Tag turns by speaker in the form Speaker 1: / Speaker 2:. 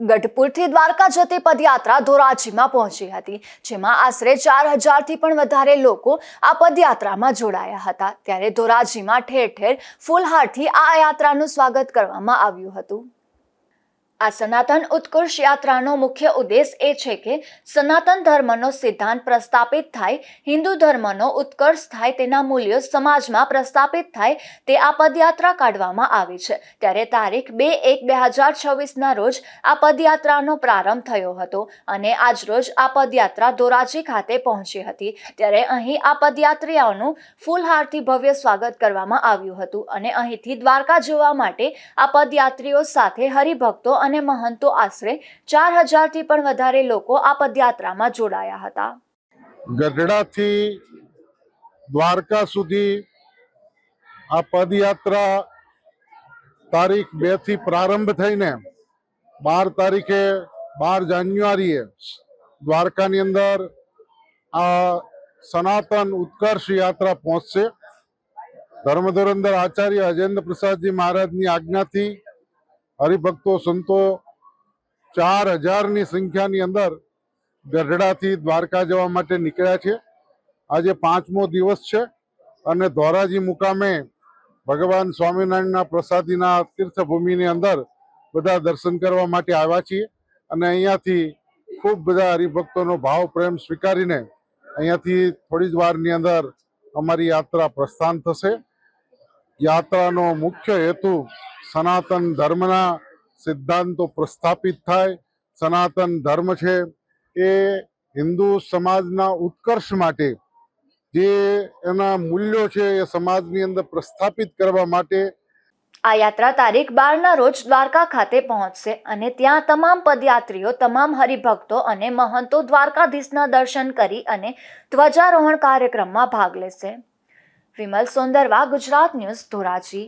Speaker 1: ગઢપુરથી દ્વારકા જતી પદયાત્રા ધોરાજીમાં પહોંચી હતી, જેમાં આશરે ચાર હજારથી પણ વધારે લોકો આ પદયાત્રામાં જોડાયા હતા. ત્યારે ધોરાજીમાં ઠેર ઠેર ફૂલહારથી આ યાત્રાનું સ્વાગત કરવામાં આવ્યું હતું. આ સનાતન ઉત્કર્ષ યાત્રાનો મુખ્ય ઉદ્દેશ એ છે કે સનાતન ધર્મનો સિદ્ધાંત પ્રસ્થાપિત થાય, હિન્દુ ધર્મનો ઉત્કર્ષ થાય તેના મૂલ્યો સમાજમાં પ્રસ્થાપિત થાય તે આ પદયાત્રા કાઢવામાં આવી છે. ત્યારે તારીખ બે એક બે હજાર છવ્વીસના રોજ આ પદયાત્રાનો પ્રારંભ થયો હતો અને આજ રોજ આ પદયાત્રા ધોરાજી ખાતે પહોંચી હતી. ત્યારે અહીં આ પદયાત્રીઓનું ફૂલહારથી ભવ્ય સ્વાગત કરવામાં આવ્યું હતું અને અહીંથી દ્વારકા જવા માટે આ પદયાત્રીઓ સાથે હરિભક્તો અને મહંતો આશરે ચાર હજારથી પણ વધારે લોકો આ પદયાત્રામાં જોડાયા હતા.
Speaker 2: ગઢડાથી દ્વારકા સુધી આ પદયાત્રા તારીખ બેથી પ્રારંભ થઈને બાર તારીખે બાર જાન્યુઆરીએ દ્વારકાની અંદર આ સનાતન ઉત્કર્ષ યાત્રા પહોંચશે. ધર્મધુરંદર આચાર્ય અજેન્દ્ર પ્રસાદજી મહારાજની આજ્ઞાથી હરિભક્તો સંતો ચાર હજારની સંખ્યાની અંદર ગઢડાથી દ્વારકા જવા માટે નીકળ્યા છે. આજે પાંચમો દિવસ છે અને ધોરાજી મુકામે ભગવાન સ્વામિનારાયણના પ્રસાદીના તીર્થભૂમિની અંદર બધા દર્શન કરવા માટે આવ્યા છીએ અને અહીંયાથી ખૂબ બધા હરિભક્તોનો ભાવ પ્રેમ સ્વીકારીને અહીંયાથી થોડી જ વારની અંદર અમારી યાત્રા પ્રસ્થાન થશે. યાત્રાનો મુખ્ય હેતુ સનાતન ધર્મના સિદ્ધાંતો પ્રસ્થાપિત થાય. સનાતન ધર્મ છે એ હિન્દુ સમાજના ઉત્કર્ષ માટે, જે એના મૂલ્યો છે એ સમાજની અંદર પ્રસ્થાપિત કરવા માટે
Speaker 1: આ યાત્રા તારીખ બારના રોજ દ્વારકા ખાતે પહોંચશે અને ત્યાં તમામ પદયાત્રીઓ, તમામ હરિભક્તો અને મહંતો દ્વારકાધીશના દર્શન કરી અને ધ્વજારોહણ કાર્યક્રમમાં ભાગ લેશે. વિમલ સોંદરવા, ગુજરાત ન્યૂઝ ધોરાજી.